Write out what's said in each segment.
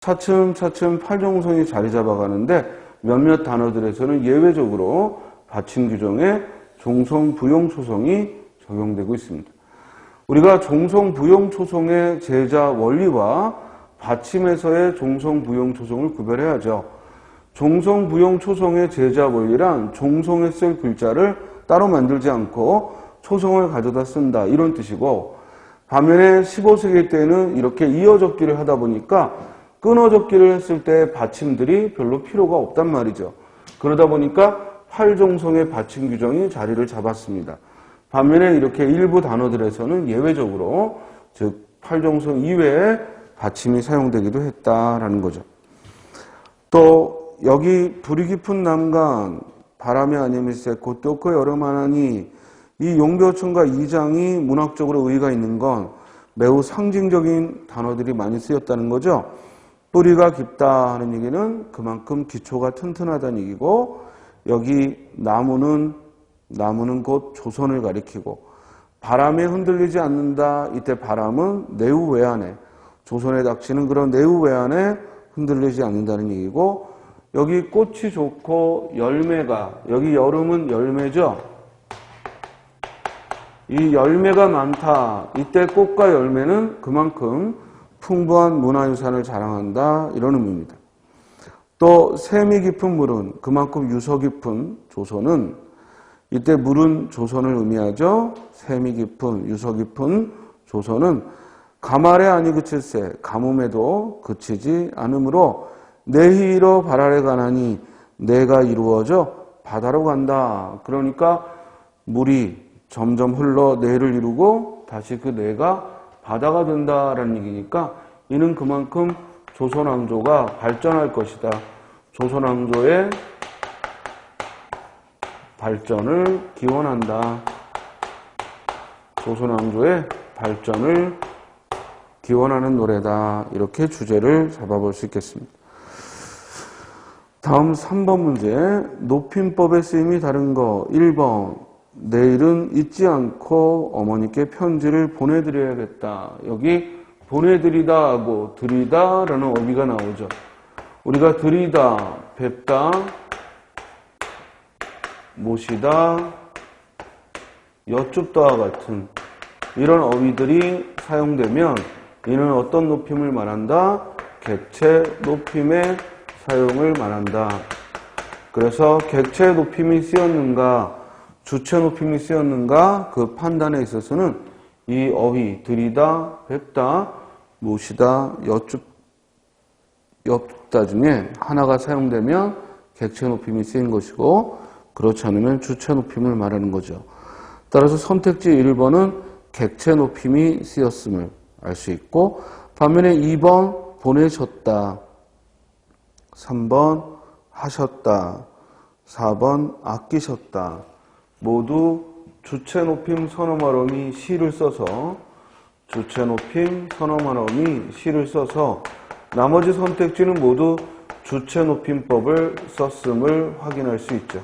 차츰차츰 팔정성이 자리 잡아가는데 몇몇 단어들에서는 예외적으로 받침 규정에 종성 부용 초성이 적용되고 있습니다. 우리가 종성 부용 초성의 제자 원리와 받침에서의 종성 부용 초성을 구별해야죠. 종성 부용 초성의 제자 원리란 종성에 쓸 글자를 따로 만들지 않고 초성을 가져다 쓴다 이런 뜻이고 반면에 15세기 때는 이렇게 이어 적기를 하다 보니까 끊어 적기를 했을 때 받침들이 별로 필요가 없단 말이죠. 그러다 보니까 팔종성의 받침 규정이 자리를 잡았습니다. 반면에 이렇게 일부 단어들에서는 예외적으로 즉 팔종성 이외에 받침이 사용되기도 했다라는 거죠. 또 여기 불이 깊은 남간 바람이 아니면서 곧도크 여름하나니 이 용벼천과 이장이 문학적으로 의의가 있는 건 매우 상징적인 단어들이 많이 쓰였다는 거죠. 뿌리가 깊다 하는 얘기는 그만큼 기초가 튼튼하다는 얘기고 여기 나무는 나무는 곧 조선을 가리키고 바람에 흔들리지 않는다. 이때 바람은 내후 외안에 조선에 닥치는 그런 내후 외안에 흔들리지 않는다는 얘기고 여기 꽃이 좋고 열매가 여기 여름은 열매죠. 이 열매가 많다. 이때 꽃과 열매는 그만큼 풍부한 문화유산을 자랑한다. 이런 의미입니다. 또 샘이 깊은 물은 그만큼 유서 깊은 조선은 이때 물은 조선을 의미하죠. 샘이 깊은 유서 깊은 조선은 가말에 아니 그칠세 가뭄에도 그치지 않으므로 내히로 바라에 가나니 내가 이루어져 바다로 간다. 그러니까 물이 점점 흘러 내를 이루고 다시 그 내가 바다가 된다라는 얘기니까 이는 그만큼 조선왕조가 발전할 것이다. 조선왕조의 발전을 기원한다. 조선왕조의 발전을 기원하는 노래다. 이렇게 주제를 잡아볼 수 있겠습니다. 다음 3번 문제. 높임법의 쓰임이 다른 거. 1번. 내일은 잊지 않고 어머니께 편지를 보내드려야겠다. 여기 보내드리다 하고 드리다 라는 어휘가 나오죠. 우리가 드리다, 뵙다, 모시다, 여쭙다와 같은 이런 어휘들이 사용되면 이는 어떤 높임을 말한다? 객체 높임의 사용을 말한다. 그래서 객체 높임이 쓰였는가, 주체 높임이 쓰였는가 그 판단에 있어서는 이 어휘 들이다, 뵙다, 모시다, 여쭙, 엽다 중에 하나가 사용되면 객체 높임이 쓰인 것이고 그렇지 않으면 주체 높임을 말하는 거죠. 따라서 선택지 1번은 객체 높임이 쓰였음을 알 수 있고 반면에 2번 보내셨다. 3번 하셨다. 4번 아끼셨다. 모두 주체 높임 선어말음이 시를 써서 주체 높임 선어말음이 시를 써서 나머지 선택지는 모두 주체 높임법을 썼음을 확인할 수 있죠.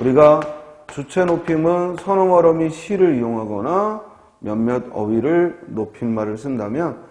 우리가 주체 높임은 선어말음이 시를 이용하거나 몇몇 어휘를 높임말을 쓴다면